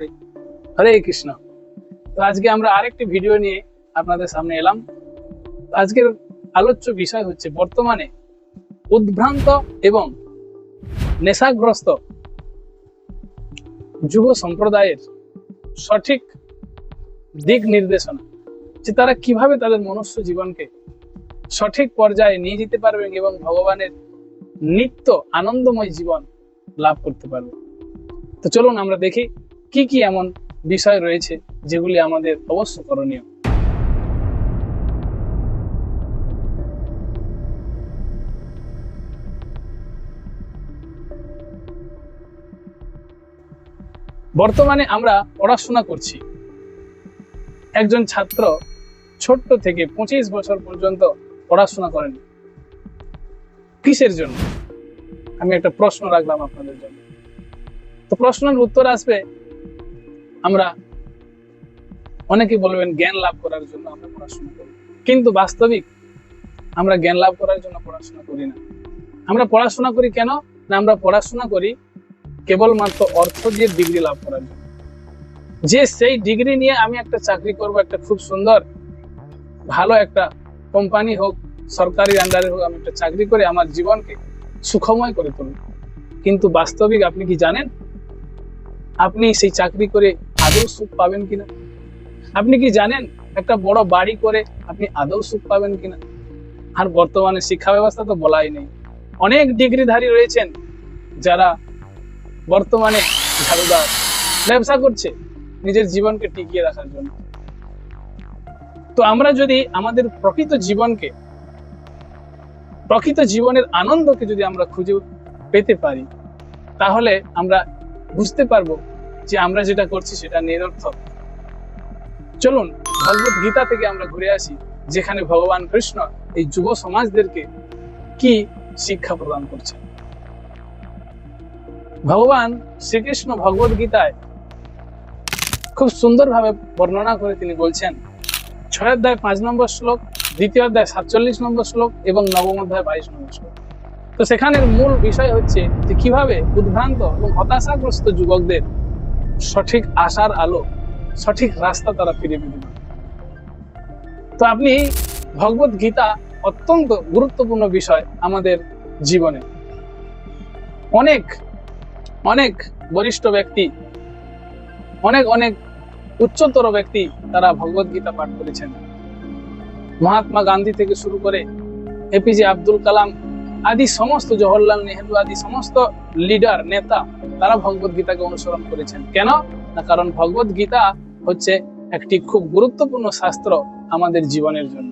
মোটামুটি হরে কৃষ্ণ। তো আজকে আমরা আরেকটি ভিডিও নিয়ে আপনাদের সামনে এলাম। আজকের আলোচ্য বিষয় হচ্ছে বর্তমানে উদ্ভ্রান্ত এবং নেশাগ্রস্ত যুব সম্প্রদায়ের সঠিক দিক নির্দেশনা, যে তারা কীভাবে তাদের মনুষ্য জীবনকে সঠিক পর্যায়ে নিয়ে যেতে পারবেন এবং ভগবানের নিত্য আনন্দময় জীবন লাভ করতে পারবে। তো চলুন আমরা দেখি কি কি এমন বিষয় রয়েছে যেগুলি আমাদের অবশ্য করণীয়? বর্তমানে আমরা পড়াশোনা করছি। একজন ছাত্র ছোট্ট থেকে পঁচিশ বছর পর্যন্ত পড়াশোনা করেন। কিসের জন্য? আমি একটা প্রশ্ন রাখলাম আপনাদের জন্য। তো প্রশ্নের উত্তর আসবে আমরা অনেকে বলবেন জ্ঞান লাভ করার জন্য আমরা পড়াশোনা করি। কিন্তু বাস্তবিক আমরা জ্ঞান লাভ করার জন্য পড়াশোনা করি না। আমরা পড়াশোনা করি কেন? না, আমরা পড়াশোনা করি কেবলমাত্র অর্থ দিয়ে ডিগ্রি লাভ করার জন্য। যে সেই ডিগ্রি নিয়ে আমি একটা চাকরি করব, একটা খুব সুন্দর, ভালো একটা কোম্পানি হোক, সরকারি আন্ডারে হোক, আমি একটা চাকরি করে আমার জীবনকে সুখময় করে তুলব। কিন্তু বাস্তবিক আপনি কি জানেন? আপনি সেই চাকরি করে আদৌ সুখ পাবেন কিনা? আপনি কি জানেন একটা বড় বাড়ি করে আপনি আদৌ সুখ পাবেন কিনা? আর বর্তমানে শিক্ষা ব্যবস্থা তো বলাই নেই। অনেক ডিগ্রিধারী রয়েছেন যারা বর্তমানে ঝাড়ুদার ব্যবসা করছে নিজের জীবনকে টিকিয়ে রাখার জন্য। তো আমরা যদি আমাদের প্রকৃত জীবনকে, প্রকৃত জীবনের আনন্দকে যদি আমরা খুঁজে পেতে পারি, তাহলে আমরা বুঝতে পারব যে আমরা যেটা করছি সেটা নিরর্থক। চলুন ভগবত গীতা থেকে আমরা ঘুরে আসি, যেখানে ভগবান কৃষ্ণ এই যুব সমাজদেরকে কি শিক্ষা প্রদান করছেন। ভগবান শ্রীকৃষ্ণ ভগবত গীতায় খুব সুন্দরভাবে বর্ণনা করে তিনি বলছেন, ছয় অধ্যায় পাঁচ নম্বর শ্লোক, দ্বিতীয় অধ্যায় সাতচল্লিশ নম্বর শ্লোক এবং নবম অধ্যায় বাইশ নম্বর শ্লোক। তো সেখানের মূল বিষয় হচ্ছে যে কীভাবে উদ্ভ্রান্ত এবং হতাশাগ্রস্ত যুবকদের সঠিক আশার আলো, সঠিক রাস্তা তারা ফিরে পেতে পারে। তো আপনি ভগবত গীতা অত্যন্ত গুরুত্বপূর্ণ বিষয় আমাদের জীবনে। অনেক অনেক বরিষ্ঠ ব্যক্তি, অনেক অনেক উচ্চতর ব্যক্তি তারা ভগবত গীতা পাঠ করেছেন। মহাত্মা গান্ধী থেকে শুরু করে এপিজে আব্দুল কালাম আদি সমস্ত জওহরলাল নেহরু, আদি সমস্ত লিডার নেতা, তারা ভগবত গীতাকে অনুসরণ করেছেন। কেন? না, কারণ ভগবত গীতা হচ্ছে একটি খুব গুরুত্বপূর্ণ শাস্ত্র আমাদের জীবনের জন্য।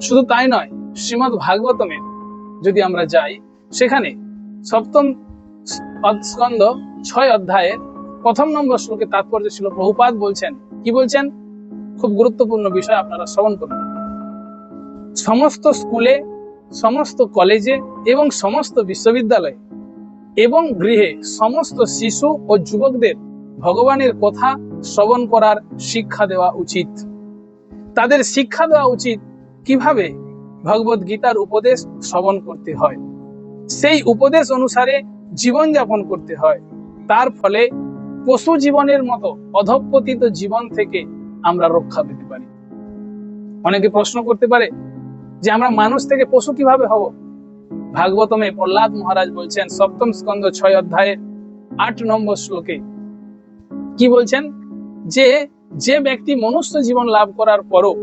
শুধু তাই নয় শ্রীমৎ ভাগবতমের যদি আমরা যাই, সেখানে সপ্তম স্কন্ধ ছয় অধ্যায়ের প্রথম নম্বর শ্লোকে তাৎপর্য ছিল, প্রভুপাদ বলছেন, কি বলছেন? খুব গুরুত্বপূর্ণ বিষয় আপনারা শ্রবণ করুন। সমস্ত স্কুলে সমস্ত কলেজে এবং সমস্ত বিশ্ববিদ্যালয়ে এবং গৃহে সমস্ত শিশু ও যুবকদের ভগবানের কথা শ্রবণ করার শিক্ষা দেওয়া উচিত। তাদের শিক্ষা দেওয়া উচিত কীভাবে ভগবত গীতার উপদেশ শ্রবণ করতে হয়। সেই উপদেশ অনুসারে জীবনযাপন করতে হয়। তার ফলে পশু জীবনের মতো অধপতিত জীবন থেকে আমরা রক্ষা পেতে পারি। অনেকে প্রশ্ন করতে পারে যে আমরা মানুষ থেকে পশু কীভাবে হব? ভাগবতমে প্রহ্লাদ মহারাজ বলছেন, সপ্তম স্কন্ধ ছয় অধ্যায়ে আট নম্বর শ্লোকে। কি বলছেন? যে যে ব্যক্তি মনুষ্য জীবন লাভ করার পরও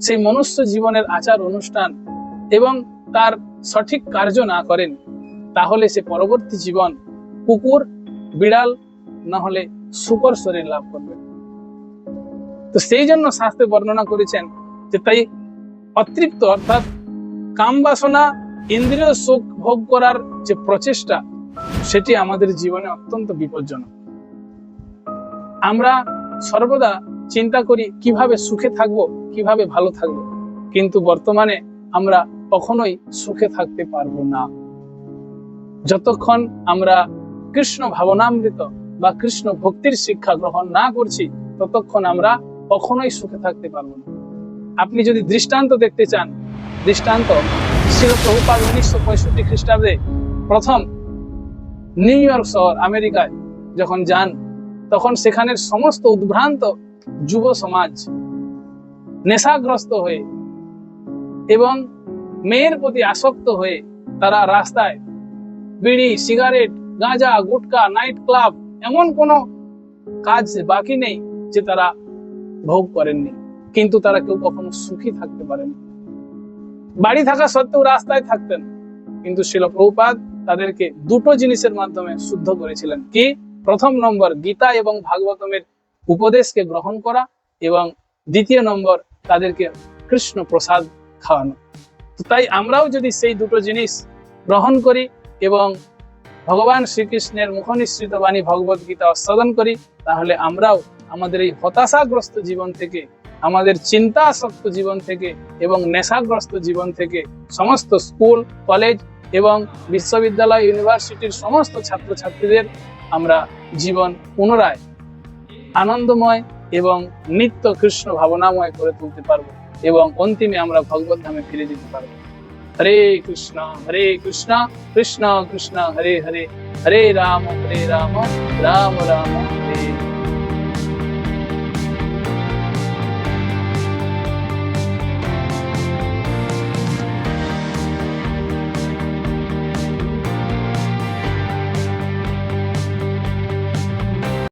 সেই মনুষ্য জীবনের আচার অনুষ্ঠান এবং তার সঠিক কার্য না করেন, তাহলে সে পরবর্তী জীবন কুকুর, বিড়াল, না হলে শুকর শরীর লাভ করবে। তো সেই জন্য শাস্ত্রে বর্ণনা করেছেন যে তাই অতৃপ্ত, অর্থাৎ কাম বাসনা ইন্দ্রিয় সুখ ভোগ করার যে প্রচেষ্টা, সেটি আমাদের জীবনে অত্যন্ত বিপজ্জনক। আমরা সর্বদা চিন্তা করি, কীভাবে সুখে থাকব, কীভাবে ভালো থাকব? কিন্তু বর্তমানে আমরা কখনোই সুখে থাকতে পারব না। যতক্ষণ আমরা কৃষ্ণ ভাবনামৃত বা কৃষ্ণ ভক্তির শিক্ষা গ্রহণ না করছি, ততক্ষণ আমরা কখনোই সুখে থাকতে পারব না। আপনি যদি দৃষ্টান্ত দেখতে চান, দৃষ্টান্ত ছিল প্রভুপাদ উনিশশো পঁয়ষট্টি খ্রিস্টাব্দে প্রথম নিউ ইয়র্ক শহর আমেরিকায় যখন যান, তখন সেখানের সমস্ত উদ্ভ্রান্ত যুব সমাজ নেশাগ্রস্ত হয়ে এবং মেয়ের প্রতি আসক্ত হয়ে তারা রাস্তায় বিড়ি, সিগারেট, গাঁজা, গুটকা, নাইট ক্লাব, এমন কোনো কাজ বাকি নেই যে তারা ভোগ করেননি। কিন্তু তারা কেউ কখনো সুখী থাকতে পারেনি বাড়ি থাকা সত্ত্বেও রাস্তায় থাকতেন, কিন্তু শিল প্রভুপাদ তাদেরকে দুটো জিনিসের মাধ্যমে শুদ্ধ করেছিলেন। কি? প্রথম নম্বর, গীতা এবং ভাগবতমের উপদেশকে গ্রহণ করা এবং দ্বিতীয় নম্বর, তাদেরকে কৃষ্ণ প্রসাদ খাওয়ানো। তাই আমরাও যদি সেই দুটো জিনিস গ্রহণ করি এবং ভগবান শ্রীকৃষ্ণের মুখনিসৃত বাণী ভগবত গীতা আস্বাদন করি, তাহলে আমরাও আমাদের এই হতাশাগ্রস্ত জীবন থেকে আমাদের চিন্তাসক্ত জীবন থেকে এবং নেশাগ্রস্ত জীবন থেকে সমস্ত স্কুল, কলেজ এবং বিশ্ববিদ্যালয়, ইউনিভার্সিটির সমস্ত ছাত্রছাত্রীদের আমরা জীবন পুনরায় আনন্দময় এবং নিত্য কৃষ্ণ ভাবনাময় করে তুলতে পারব এবং অন্তিমে আমরা ভগবত ধামে ফিরে যেতে পারব হরে কৃষ্ণ হরে কৃষ্ণ কৃষ্ণ কৃষ্ণ, হরে হরে হরে রাম হরে রাম রাম রাম, হরে।